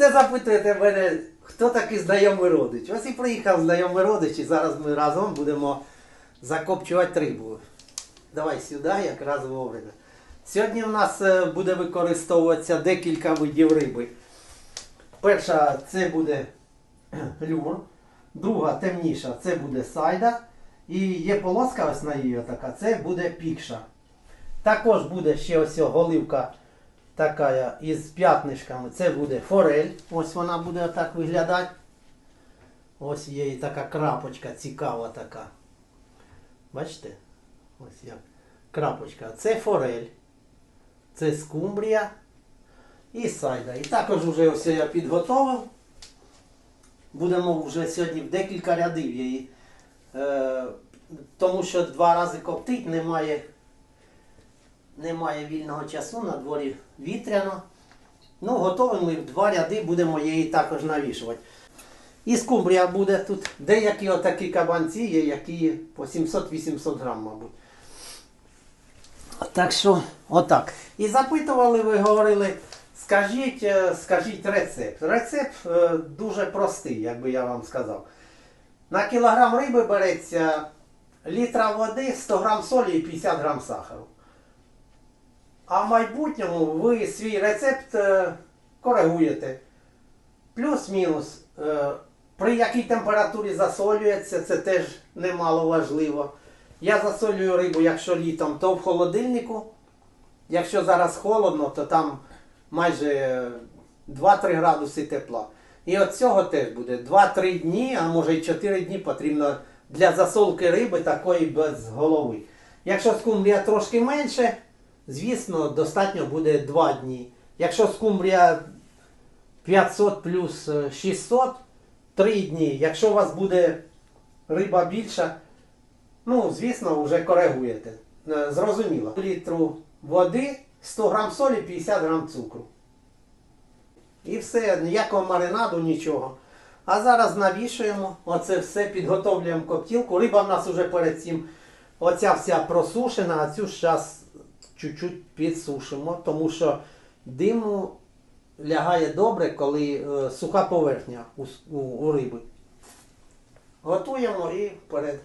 Все запитуєте мене, хто такий знайомий родич. Ось і приїхав знайомий родич, і зараз ми разом будемо закопчувати рибу. Давай сюди, якраз вовремя. Сьогодні в нас е, буде використовуватися декілька видів риби. Перша це буде люр, друга темніша це буде сайда. І є полоска ось на її така, це буде пікша. Також буде ще ось голивка така із п'ятнишками. Це буде форель. Ось вона буде отак виглядати. Ось є і така крапочка цікава така. Бачите? Ось як крапочка. Це форель. Це скумбрія і сайда. І також вже ось я підготовив. Будемо вже сьогодні в декілька рядів її. Е, тому що два рази коптить немає, немає вільного часу, на дворі вітряно. Ну, готовимо ми в два ряди, будемо її також навішувати. І скумбрія буде тут. Деякі отакі кабанці є, які по 700-800 грам, мабуть. Так що, отак. І запитували, ви говорили, скажіть, е, скажіть рецепт. Рецепт е, дуже простий, як би я вам сказав. На кілограм риби береться літра води, 100 грам солі і 50 грам сахару. А в майбутньому ви свій рецепт е, коригуєте. Плюс-мінус. Е, при якій температурі засолюється, це теж немало важливо. Я засолюю рибу, якщо літом, то в холодильнику. Якщо зараз холодно, то там майже е, 2-3 градуси тепла. І от цього теж буде 2-3 дні, а може й 4 дні потрібно для засолки риби такої без голови. Якщо скумбрія трошки менше, звісно, достатньо буде 2 дні. Якщо скумбрія 500 плюс е, 600, 3 дні. Якщо у вас буде риба більша, ну, звісно, вже коригуєте. Е, Зрозуміло. Літру води, 100 грам солі, 50 грам цукру. І все, ніякого маринаду, нічого. А зараз навішуємо, оце все підготовлюємо коптілку. Риба в нас вже перед цим оця вся просушена, а цю ж зараз чуть-чуть підсушимо, тому що диму лягає добре, коли е, суха поверхня у, у, у риби. Готуємо і вперед.